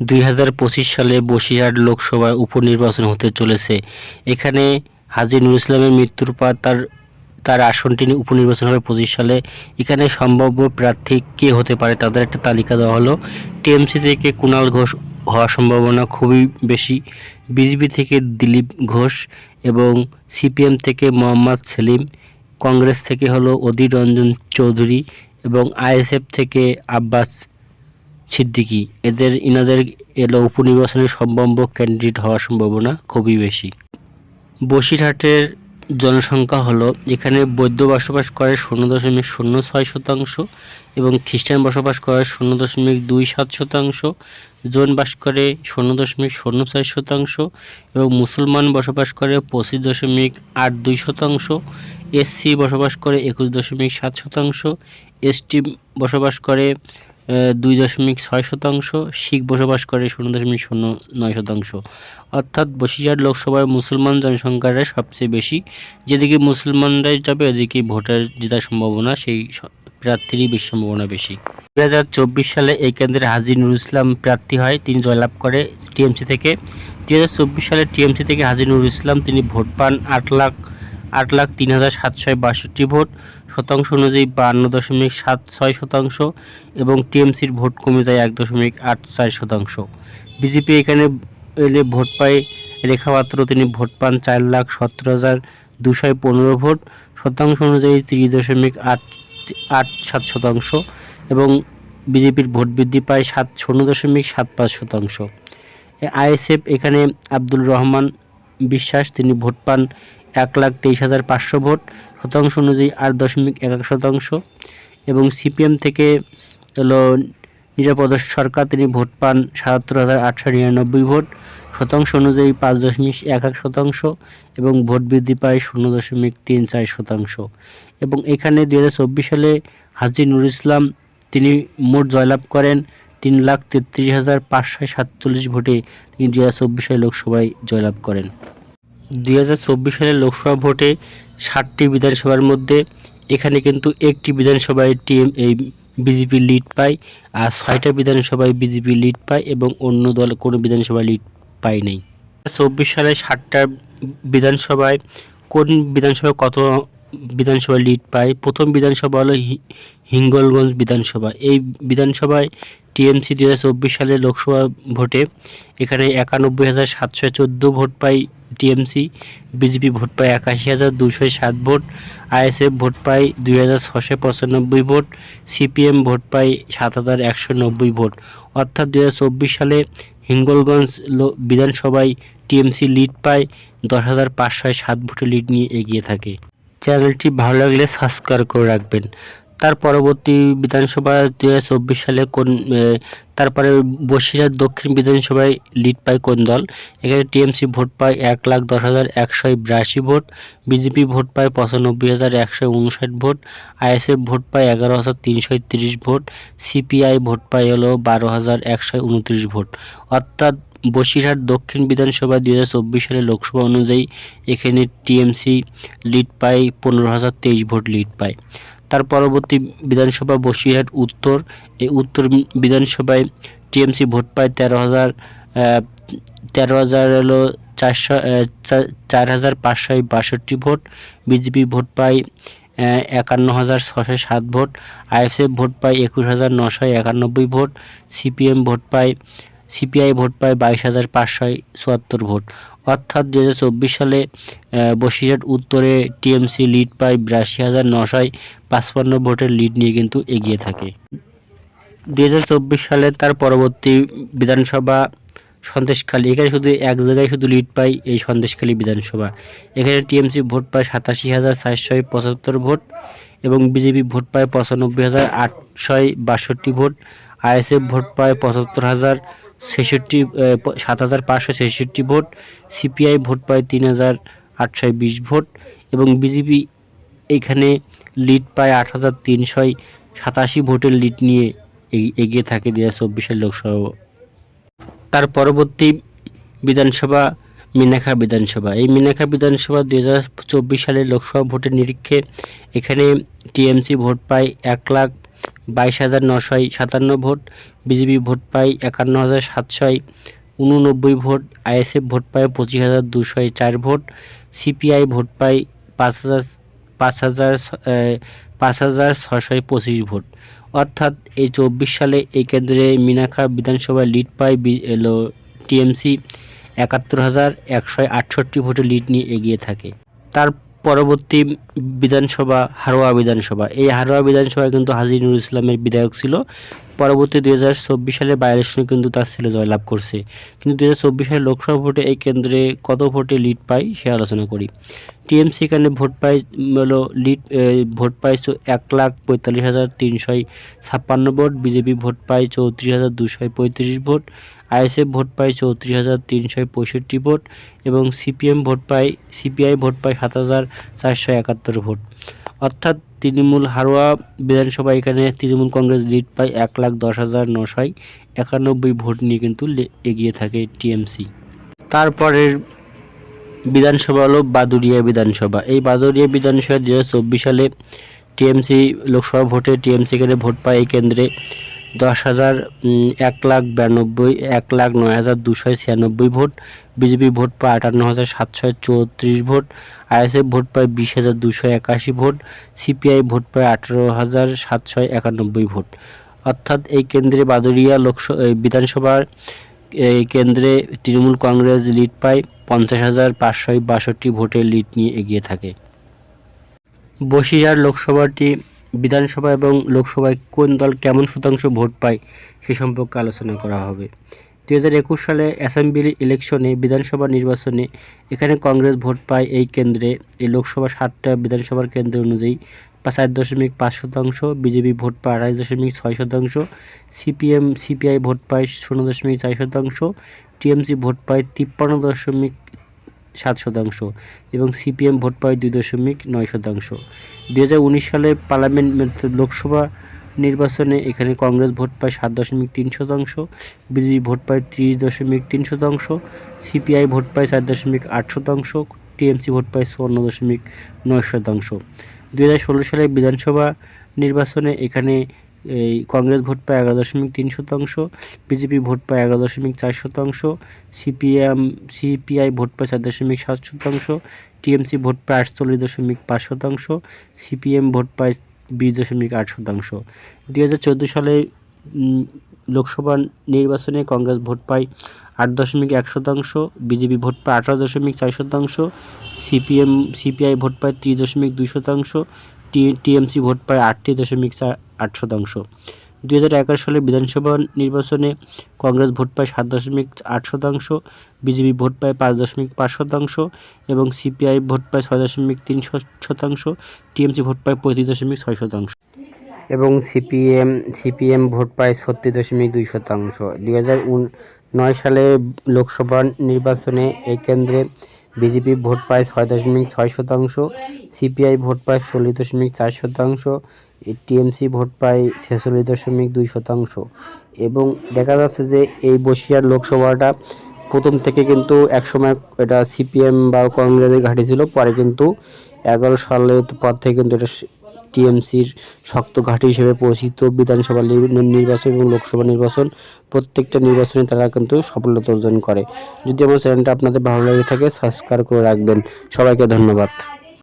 দুই হাজার পঁচিশ সালে বসিরহাট লোকসভায় উপনির্বাচন হতে চলেছে। এখানে হাজী নুর ইসলামের মৃত্যুর পর তার তার আসনটি উপনির্বাচন হবে পঁচিশ সালে। এখানে সম্ভাব্য প্রার্থী কে হতে পারে তাদের একটা তালিকা দেওয়া হলো। টিএমসি থেকে কুণাল ঘোষ হওয়ার সম্ভাবনা খুবই বেশি। বিজেপি থেকে দিলীপ ঘোষ এবং সিপিএম থেকে মোহাম্মদ সেলিম। কংগ্রেস থেকে হলো অধীর রঞ্জন চৌধুরী এবং আইএসএফ থেকে আব্বাস সিদ্দিকী, এদের ইনাদের এলো উপনির্বাচনের সম্ভাব্য ক্যান্ডিডেট হওয়ার সম্ভাবনা খুবই বেশি। বসিরহাটের জনসংখ্যা হলো, এখানে বৌদ্ধ বসবাস করে শূন্য দশমিক শূন্য ছয় শতাংশ এবং খ্রিস্টান বসবাস করে শূন্য দশমিক দুই সাত শতাংশ, জৈন বাস করে শূন্য দশমিক শূন্য ছয় শতাংশ এবং মুসলমান বসবাস করে পঁচিশ দশমিক আট দুই শতাংশ এসসি বসবাস করে একুশ দশমিক সাত শতাংশ এসটি বসবাস করে দুই দশমিক ছয় শতাংশ, শিখ বসবাস করে শূন্য দশমিক শূন্য নয় শতাংশ। অর্থাৎ বসিরহাট লোকসভায় মুসলমান জনসংখ্যাটা সবচেয়ে বেশি। যেদিকে মুসলমানরাই যাবে ওদিকে ভোটার জেতার সম্ভাবনা, সেই প্রার্থীরই বেশি সম্ভাবনা বেশি। দু হাজার চব্বিশ সালে এই কেন্দ্রে হাজী নুর ইসলাম প্রার্থী হয়, তিনি জয়লাভ করে টিএমসি থেকে। দু হাজার চব্বিশ সালে টিএমসি থেকে হাজী নুর ইসলাম, তিনি ভোট পান আট লাখ আট লাখ তিন হাজার সাতশো বাষট্টি ভোট, শতাংশ অনুযায়ী বান্ন দশমিক সাত ছয় শতাংশ এবং টিএমসির ভোট কমে যায় এক দশমিক আট চার শতাংশ। বিজেপি এখানে এলে ভোট পায় রেখাপাত্র তিনি ভোট পান চার লাখ সতেরো হাজার দুশো পনেরো ভোট, শতাংশ অনুযায়ী তিরিশ দশমিক আট আট সাত শতাংশ এবং বিজেপির ভোট বৃদ্ধি পায় সাত শূন্য দশমিক সাত পাঁচ শতাংশ। আইএসএফ এখানে আব্দুল রহমান বিশ্বাস, তিনি ভোট পান এক লাখ তেইশ হাজার পাঁচশো ভোট শতাংশ অনুযায়ী আট দশমিক এক এক শতাংশ এবং সিপিএম থেকে এলো নিরাপদ সরকার তিনি ভোট পান সাতাত্তর হাজার আটশো নিরানব্বই ভোট শতাংশ অনুযায়ী পাঁচ দশমিক এক এক শতাংশ এবং ভোট বৃদ্ধি পায় শূন্য দশমিক তিন চার শতাংশ। এবং এখানে দু হাজার চব্বিশ সালে হাজী নুর ইসলাম তিনি মোট জয়লাভ করেন তিন লাখ তেত্রিশ হাজার পাঁচশো সাতচল্লিশ ভোটে। তিনি দু হাজার চব্বিশ সালে লোকসভায় জয়লাভ করেন। দুই হাজার চব্বিশ সালের লোকসভা ভোটে ষাটটি বিধানসভার মধ্যে এখানে কিন্তু একটি বিধানসভায় টিএম, এই বিজেপি লিড পায় আর ছয়টা বিধানসভায় বিজেপি লিড পায় এবং অন্য দল কোনো বিধানসভায় লিড পায় নাই। চব্বিশ সালে ষাটটা বিধানসভায় কোন বিধানসভায় কত বিধানসভা লিড পায়? প্রথম বিধানসভা হলো হিঙ্গলগঞ্জ বিধানসভা। এই বিধানসভায় টিএমসি দু হাজার চব্বিশ সালে লোকসভা ভোটে এখানে একানব্বই হাজার সাতশো চোদ্দ ভোট পায় টিএমসি, বিজেপি ভোট পায় একাশি হাজার দুশো সাত ভোট, আইএসএফ ভোট পায় দুই হাজার ছশো পঁচানব্বই ভোট, সিপিএম ভোট পায় সাত হাজার একশো নব্বই ভোট। অর্থাৎ দু হাজার চব্বিশ সালে হিঙ্গলগঞ্জ বিধানসভায় টিএমসি লিড পায়, দশ হাজার পাঁচশো সাত ভোটে লিড নিয়ে এগিয়ে থাকে। চ্যানেলটি ভালো লাগলে সাবস্ক্রাইব করে রাখবেন। তার পরবর্তী বিধানসভা দু চব্বিশ সালে কোন তারপরে বসিরহাট দক্ষিণ বিধানসভায় লিড পায় কোন দল? এখানে টিএমসি ভোট পায় এক লাখ দশ হাজার একশো বিরাশি ভোট, বিজেপি ভোট পায় পঁচানব্বই হাজার একশো উনষাট ভোট, আইএসএফ ভোট পায় এগারো হাজার তিনশো তিরিশ ভোট, সিপিআই ভোট পায় হলো বারো হাজার একশো উনত্রিশ ভোট। অর্থাৎ বসিরহাট দক্ষিণ বিধানসভা দুই সালের লোকসভা অনুযায়ী এখানে টিএমসি লিড পায় পনেরো হাজার তেইশ ভোট লিড পায়। তার পরবর্তী বিধানসভা বসিরহাট উত্তর। এই উত্তর বিধানসভায় টিএমসি ভোট পায় তেরো হাজার তেরো হাজার হলো চারশো চার হাজার পাঁচশো বাষট্টি ভোট। বিজেপি ভোট পায় একান্ন হাজার ছশো সাত ভোট। আইএসএফ ভোট পায় একুশ হাজার নশো একানব্বই ভোট। সিপিএম ভোট পায়, সিপিআই ভোট পায় বাইশ হাজার পাঁচশো চুয়াত্তর ভোট। অর্থাৎ দু হাজার চব্বিশ সালে বসিরহাট উত্তরে টিএমসি লিড পায় বিরাশি হাজার নশয় পাঁচপান্ন ভোটের লিড নিয়ে কিন্তু এগিয়ে থাকে। দু হাজার চব্বিশ সালে তার পরবর্তী বিধানসভা সন্দেশখালী, এখানে শুধু এক জায়গায় শুধু লিড পায় এই সন্দেশখালী বিধানসভা। এখানে টিএমসি ভোট পায় সাতাশি হাজার চারশো পঁচাত্তর ভোট এবং বিজেপি ভোট পায় পঁচানব্বই হাজার আটশো বাষট্টি ভোট। আইএসএফ ভোট পায় পঁচাত্তর হাজার ছেষট্টি সাত হাজার পাঁচশো ছেষট্টি ভোট, সিপিআই ভোট পায় তিন হাজার আটশো বিশ ভোট এবং বিজেপি এখানে লিড পায় আট হাজার তিনশো সাতাশি ভোটের লিড নিয়ে এগি- এগিয়ে থাকে দু হাজার চব্বিশের লোকসভা তার পরবর্তী বিধানসভা মিনাখা বিধানসভা। এই মিনাখা বিধানসভা দু হাজার চব্বিশ সালের লোকসভা ভোটের নিরীক্ষে এখানে টিএমসি ভোট পায় এক লাখ বাইশ হাজার নশয় সাতান্ন ভোট, বিজেপি ভোট পায় একান্ন হাজার সাতশয় উননব্বই ভোট, আইএসএফ ভোট পায় পঁচিশ হাজার দুশয় চার ভোট, সিপিআই ভোট পায় পাঁচ হাজার পাঁচ হাজার পাঁচ হাজার ছশয় পঁচিশ ভোট। অর্থাৎ এই চব্বিশ সালে এই কেন্দ্রে মিনাখা বিধানসভায় লিড পায় টিএমসি, একাত্তর হাজার একশো আটষট্টি ভোটে লিড নিয়ে এগিয়ে থাকে। তার পরবর্তী বিধানসভা, হারোয়া বিধানসভা। এই হারোয়া বিধানসভায় কিন্তু হাজি নুরুল ইসলামের বিধায়ক ছিল। পরবর্তী দুই হাজার চব্বিশ সালে বাই ইলেকশনে কিন্তু তার ছেলে জয়লাভ করছে। কিন্তু দুই হাজার চব্বিশ সালে লোকসভা ভোটে এই কেন্দ্রে কত ভোটে লিড পায় সে আলোচনা করি। টিএমসি এখানে ভোট পায়, হলো লিড ভোট পায় এক লাখ পঁয়তাল্লিশ হাজার তিনশো ছাপ্পান্ন ভোট। বিজেপি ভোট পায় চৌত্রিশ হাজার দুশো পঁয়ত্রিশ ভোট। আইএসএফ ভোট পায় চৌত্রিশ হাজার তিনশো পঁয়ষট্টি ভোট এবং সিপিএম ভোট পায়, সিপিআই ভোট পায় সাত হাজার চারশো একাত্তর ভোট। অর্থাৎ তৃণমূল হারোয়া বিধানসভা এখানে তৃণমূল কংগ্রেস লিড পায় এক লাখ দশ হাজার নশয় একানব্বই ভোট নিয়ে কিন্তু এগিয়ে থাকে টিএমসি। তারপরের বিধানসভা হলো বাদুরিয়া বিধানসভা। এই বাদুরিয়া বিধানসভা দু হাজার চব্বিশ সালে টিএমসি লোকসভা ভোটে টিএমসি এখানে ভোট পায় এই কেন্দ্রে দশ হাজার এক লাখ বিরানব্বই, এক লাখ নয় হাজার দুশো ছিয়ানব্বই ভোট, বিজেপি ভোট পায় আটান্ন হাজার সাতশো চৌত্রিশ ভোট, আইএসএফ ভোট পায় বিশ হাজার দুশো একাশি ভোট, সিপিআই ভোট পায় আঠারো হাজার সাতশো একানব্বই ভোট। অর্থাৎ এই কেন্দ্রে বাদুরিয়া লোকসভা বিধানসভার, এই কেন্দ্রে তৃণমূল কংগ্রেস লিড পায় পঞ্চাশ হাজার পাঁচশো বাষট্টি ভোটে লিড নিয়ে এগিয়ে থাকে। বসিরহাট লোকসভাটি বিধানসভা এবং লোকসভায় কোন দল কেমন শতাংশ ভোট পায় সে সম্পর্কে আলোচনা করা হবে। দু হাজার একুশ সালে অ্যাসেম্বলি ইলেকশনে, বিধানসভা নির্বাচনে এখানে কংগ্রেস ভোট পায় এই কেন্দ্রে। এই লোকসভা সাতটা বিধানসভার কেন্দ্র অনুযায়ী চার দশমিক পাঁচ শতাংশ, বিজেপি ভোট পায় আড়াই দশমিক ছয় শতাংশ, সিপিএম, সিপিআই ভোট পায় শূন্য দশমিক চার শতাংশ, টিএমসি ভোট পায় তিপ্পান্ন দশমিক সাত শতাংশ এবং সিপিএম ভোট পায় দুই দশমিক নয় শতাংশ। দু হাজার উনিশ সালে পার্লামেন্ট লোকসভা নির্বাচনে এখানে কংগ্রেস ভোট পায় সাত দশমিক তিন শতাংশ, বিজেপি ভোট পায় ত্রিশ দশমিক তিন শতাংশ, সিপিআই ভোট পায় চার দশমিক আট শতাংশ, টিএমসি ভোট পায় চুয়ান্ন দশমিক নয় শতাংশ। দু হাজার ষোলো সালে বিধানসভা নির্বাচনে এখানে এই কংগ্রেস ভোট পায় এগারো দশমিক তিন শতাংশ, বিজেপি ভোট পায় এগারো দশমিক চার শতাংশ, সিপিএম, সিপিআই ভোট পায় চার দশমিক সাত শতাংশ, টিএমসি ভোট পায় আটচল্লিশ দশমিক পাঁচ শতাংশ, সিপিএম ভোট পায় বিশ দশমিক আট শতাংশ। দুই হাজার চোদ্দ সালে লোকসভা নির্বাচনে কংগ্রেস ভোট পায় আট দশমিক এক শতাংশ, বিজেপি ভোট পায় আঠারো দশমিক চার শতাংশ, সিপিএম, সিপিআই ভোট পায় ত্রিশ দশমিক দুই শতাংশ টিএমসি ভোট পায় আটটি দশমিক আট শতাংশ। দুই হাজার এগারো সালে বিধানসভা নির্বাচনে কংগ্রেস ভোট পায় সাত দশমিক আট শতাংশ, বিজেপি ভোট পায় পাঁচ দশমিক পাঁচ শতাংশ এবং সিপিআই ভোট পায় ছয় দশমিক তিন শতাংশ, টিএমসি ভোট পায় পঁয়ত্রিশ দশমিক ছয় শতাংশ। এবং সিপিএম সিপিএম ভোট পায় ছত্রিশ দশমিক দুই শতাংশ। দুই নয় সালে লোকসভা নির্বাচনে এই কেন্দ্রে বিজেপি ভোট পায় ছয় দশমিক ছয় শতাংশ, সিপিআই ভোট পায় চল্লিশ দশমিক চার শতাংশ, টিএমসি ভোট পায় ছেচল্লিশ দশমিক দুই শতাংশ। এবং দেখা যাচ্ছে যে এই বসিয়ার লোকসভাটা প্রথম থেকে কিন্তু একসময় এটা সিপিএম বা কংগ্রেসের ঘাঁটি ছিল, পরে কিন্তু এগারো সালের পর থেকে কিন্তু এটা টিএমসির শক্ত ঘাঁটি হিসেবে পরিচিত বিধানসভা নির- নির্বাচন এবং লোকসভা নির্বাচন, প্রত্যেকটা নির্বাচনে তারা কিন্তু সফলতা অর্জন করে। যদি আমার চ্যানেলটা আপনাদের ভালো লেগে থাকে, সাবস্ক্রাইব করে রাখবেন। সবাইকে ধন্যবাদ।